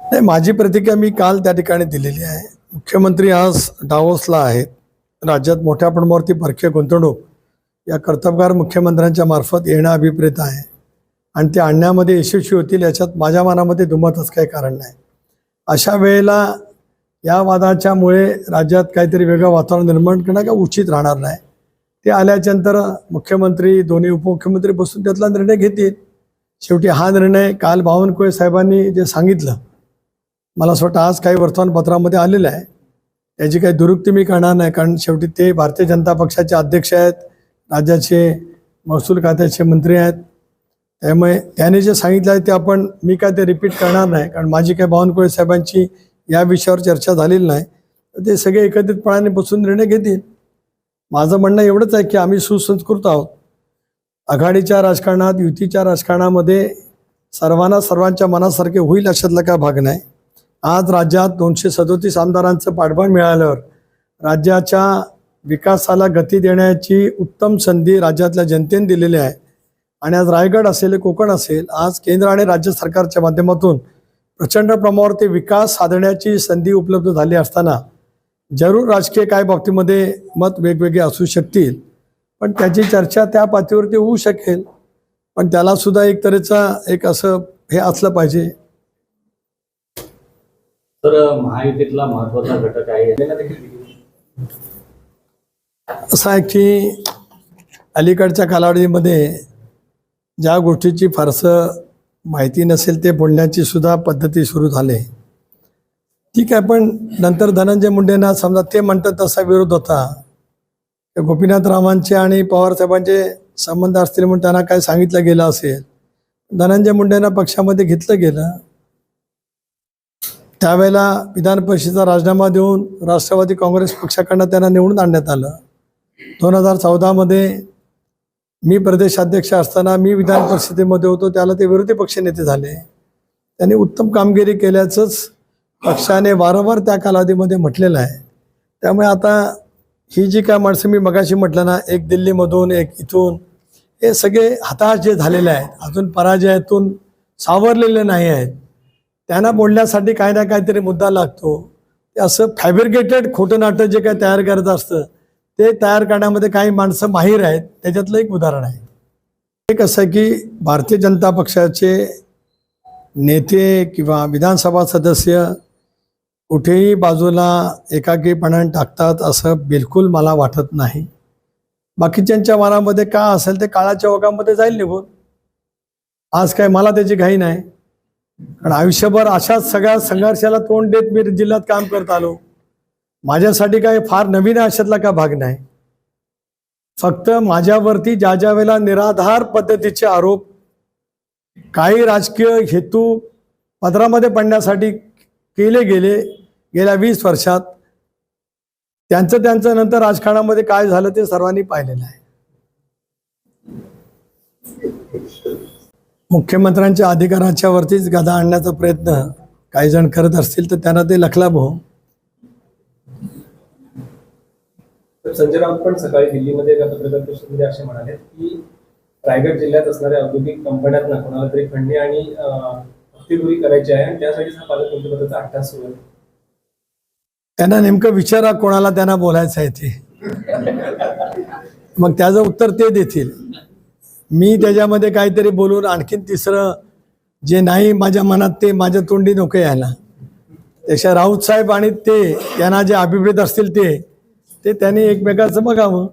नाही माझी प्रतिक्रिया मी काल त्या ठिकाणी दिलेली आहे. मुख्यमंत्री आज डावोसला आहेत. राज्यात मोठ्या प्रमाणावरती परकीय गुंतवणूक या कर्तबगार मुख्यमंत्र्यांच्या मार्फत येणं अभिप्रेत आहे. आणि ते आणण्यामध्ये यशस्वी होतील याच्यात माझ्या मनामध्ये दुमतच काही कारण नाही. अशा वेळेला या वादाच्यामुळे राज्यात काहीतरी वेगळं वातावरण निर्माण करणं का उचित राहणार नाही. ते आल्याच्यानंतर मुख्यमंत्री दोन्ही उपमुख्यमंत्री बसून त्यातला निर्णय घेतील. शेवटी हा निर्णय काल बावनकुळे साहेबांनी जे सांगितलं मला असं वाटतं आज काही वर्तमानपत्रामध्ये आलेलं आहे. त्याची काही दुरुक्ती मी करणार नाही कारण शेवटी ते भारतीय जनता पक्षाचे अध्यक्ष आहेत राज्याचे महसूल खात्याचे मंत्री आहेत. त्यामुळे त्याने जे सांगितलं आहे ते आपण मी काय ते रिपीट करणार नाही कारण माझी काही बावनकुळे साहेबांची या विषयावर चर्चा झालेली नाही. तर ते सगळे एकत्रितपणाने बसून निर्णय घेतील. माझं म्हणणं एवढंच आहे की आम्ही सुसंस्कृत आहोत. आघाडीच्या राजकारणात युतीच्या राजकारणामध्ये सर्वांना सर्वांच्या मनासारखे होईल अशातला काय भाग नाही. आज राज्यात दोनशे सदोतीस आमदारांचं पाठबळ मिळाल्यावर राज्याच्या विकासाला गती देण्याची उत्तम संधी राज्यातल्या जनतेने दिलेली आहे. आणि आज रायगड असेल कोकण असेल आज केंद्र आणि राज्य सरकारच्या माध्यमातून प्रचंड प्रमाणावरती विकास साधण्याची संधी उपलब्ध झाली असताना जरूर राजकीय काय बाबतीमध्ये मत वेगवेगळे असू शकतील. पण त्याची चर्चा त्या पातळीवरती होऊ शकेल. पण त्याला सुद्धा एक तऱ्हेचा एक असं हे असलं पाहिजे. तर महायुतीतला महत्त्वाचा घटक आहे. असं आहे की अलीकडच्या कालावधीमध्ये ज्या गोष्टीची फारसं माहिती नसेल ते बोलण्याची सुद्धा पद्धती सुरू झाली. ठीक आहे पण नंतर धनंजय मुंडेंना समजा ते म्हणतात तसा विरोध होता. गोपीनाथ रामांचे आणि पवारसाहेबांचे संबंध असतील म्हणून त्यांना काय सांगितलं गेलं असेल. धनंजय मुंडेंना पक्षामध्ये घेतलं गेलं. त्यावेळेला विधान परिषदेचा राजीनामा देऊन राष्ट्रवादी काँग्रेस पक्षाकडनं त्यांना निवडून आणण्यात आलं. दोन हजार चौदामध्ये मी प्रदेशाध्यक्ष असताना मी विधान परिषदेमध्ये होतो त्याला ते विरोधी पक्षनेते झाले. त्यांनी उत्तम कामगिरी केल्याचंच पक्षाने वारंवार त्या कालावधीमध्ये म्हटलेलं आहे. त्यामुळे आता ही जी काय माणसं मी मगाशी म्हटलं ना एक दिल्लीमधून एक इथून हे सगळे हताश जे झालेले आहेत अजून पराजयातून सावरलेले नाही आहेत त्यांना बोलण्यासाठी काही ना काहीतरी मुद्दा लागतो. ते असं फॅब्रिकेटेड खोटं नाटक जे काय तयार करायचं असतं ते तयार करण्यामध्ये काही माणसं माहीर आहेत त्याच्यातलं एक उदाहरण आहे. हे कसं आहे की भारतीय जनता पक्षाचे नेते किंवा विधानसभा सदस्य कुठेही बाजूला एकाकीपणाने टाकतात असं बिलकुल मला वाटत नाही. बाकीच्यांच्या मनामध्ये का असेल ते काळाच्या ओघामध्ये जाईल निघून. आज काय मला त्याची घाई नाही. कारण आयुष्यभर अशाच सगळ्या संघर्षाला तोंड देत मी जिल्ह्यात काम करत आलो. माझ्यासाठी काय फार नवीन आयुष्यातला का भाग नाही. फक्त माझ्यावरती ज्या ज्या वेळेला निराधार पद्धतीचे आरोप काही राजकीय हेतू पदरामध्ये पडण्यासाठी केले गेले गेल्या वीस वर्षात त्यांचं त्यांचं नंतर राजकारणामध्ये काय झालं ते सर्वांनी पाहिलेलं आहे. मुख्यमंत्र्यांच्या अधिकाराच्या वरतीच गदा आणण्याचा प्रयत्न काही जण करत असतील तर त्यांना ते लखलाभ हो. संजय राऊत पण सकाळी दिल्लीमध्ये एका पत्रकार परिषदेमध्ये असे म्हणाले की रायगड जिल्ह्यात असणाऱ्या औद्योगिक कंपन्यांना कोणाला तरी खंडणी आणि हत्तीगुरी करायची आहे. त्यासाठीच हा पालकमंत्रीपदाचा अट्टास सुरू आहे त्यांना नेमकं विचारा कोणाला त्यांना बोलायचं आहे ते. मग त्याचं उत्तर ते देतील. मी त्याच्यामध्ये काहीतरी बोलून आणखीन तिसरं जे नाही माझ्या मनात ते माझ्या तोंडी नको यायला. त्याच्या राऊत साहेब आणि ते त्यांना जे अभिप्रेत असतील ते ते त्यांनी एकमेकाचं बघावं.